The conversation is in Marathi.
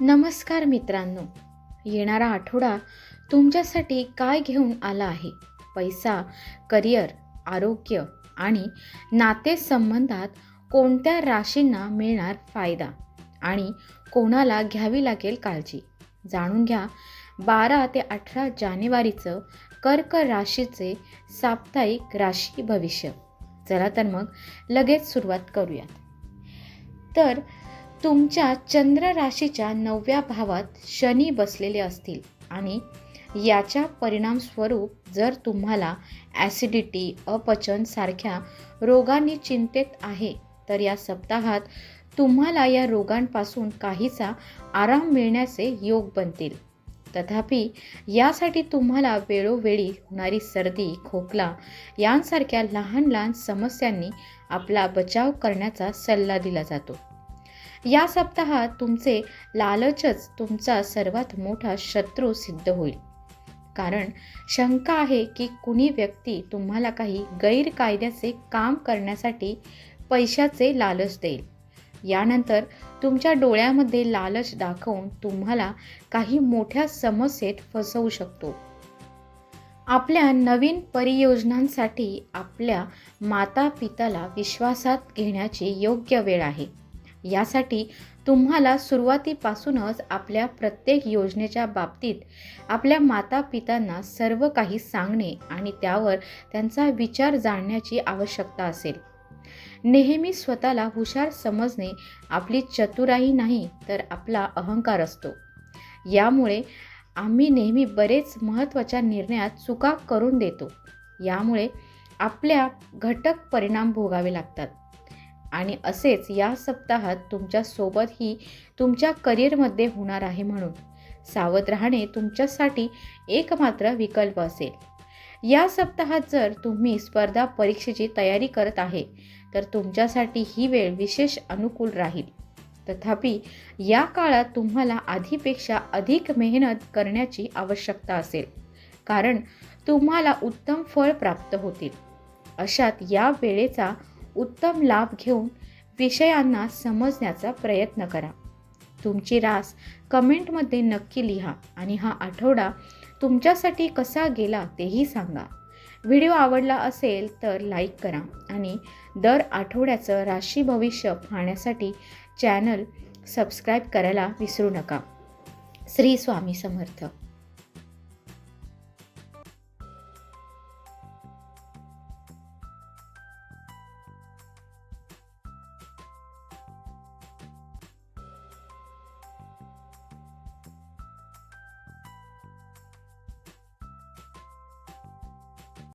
नमस्कार मित्रांनो. येणारा आठवडा तुमच्यासाठी काय घेऊन आला आहे? पैसा करिअर आरोग्य आणि नातेसंबंधात कोणत्या राशींना मिळणार फायदा आणि कोणाला घ्यावी लागेल काळजी? जाणून घ्या. बारा ते अठरा जानेवारीचं कर्क राशीचे साप्ताहिक राशी भविष्य. चला तर मग लगेच सुरुवात करूयात. तर तुमच्या चंद्र राशीच्या नवव्या भावात शनी बसलेले असतील आणि याच्या परिणामस्वरूप जर तुम्हाला ॲसिडिटी अपचन सारख्या रोगांनी चिंतेत आहे तर या सप्ताहात तुम्हाला या रोगांपासून काहीसा आराम मिळण्याचे योग बनतील. तथापि यासाठी तुम्हाला वेळोवेळी होणारी सर्दी खोकला यांसारख्या लहान लहान समस्यांनी आपला बचाव करण्याचा सल्ला दिला जातो. या सप्ताहात तुमचे लालचच तुमचा सर्वात मोठा शत्रू सिद्ध होईल. कारण शंका आहे की कुणी व्यक्ती तुम्हाला काही गैरकायद्याचे काम करण्यासाठी पैशाचे लालच देईल. यानंतर तुमच्या डोळ्यामध्ये लालच दाखवून तुम्हाला काही मोठ्या समस्येत फसवू शकतो. आपल्या नवीन परियोजनांसाठी आपल्या माता पिताला विश्वासात घेण्याची योग्य वेळ आहे. यासाठी तुम्हाला सुरुवातीपासूनच आपल्या प्रत्येक योजनेच्या बाबतीत आपल्या माता पितांना सर्व काही सांगणे आणि त्यावर त्यांचा विचार जाणण्याची आवश्यकता असेल. नेहमी स्वतःला हुशार समजणे आपली चतुराई नाही तर आपला अहंकार असतो. यामुळे आम्ही नेहमी बरेच महत्त्वाच्या निर्णयात चुका करून देतो. यामुळे आपल्या घटक परिणाम भोगावे लागतात. आणि असेच या सप्ताहात तुमच्यासोबतही तुमच्या करिअरमध्ये होणार आहे म्हणून. सावध राहणे तुमच्यासाठी एकमात्र विकल्प असेल. या सप्ताहात जर तुम्ही स्पर्धा परीक्षेची तयारी करत आहे तर तुमच्यासाठी ही वेळ विशेष अनुकूल राहील. तथापि या काळात तुम्हाला आधीपेक्षा अधिक मेहनत करण्याची आवश्यकता असेल कारण तुम्हाला उत्तम फळ प्राप्त होतील. अशात या वेळेचा उत्तम लाभ घेऊन विषयांना समजण्याचा प्रयत्न करा. तुमची रास कमेंटमध्ये नक्की लिहा आणि हा आठवडा तुमच्यासाठी कसा गेला तेही सांगा. व्हिडिओ आवडला असेल तर लाईक करा आणि दर आठवड्याचं राशी भविष्य पाहण्यासाठी चॅनल सबस्क्राईब करायला विसरू नका. श्री स्वामी समर्थ.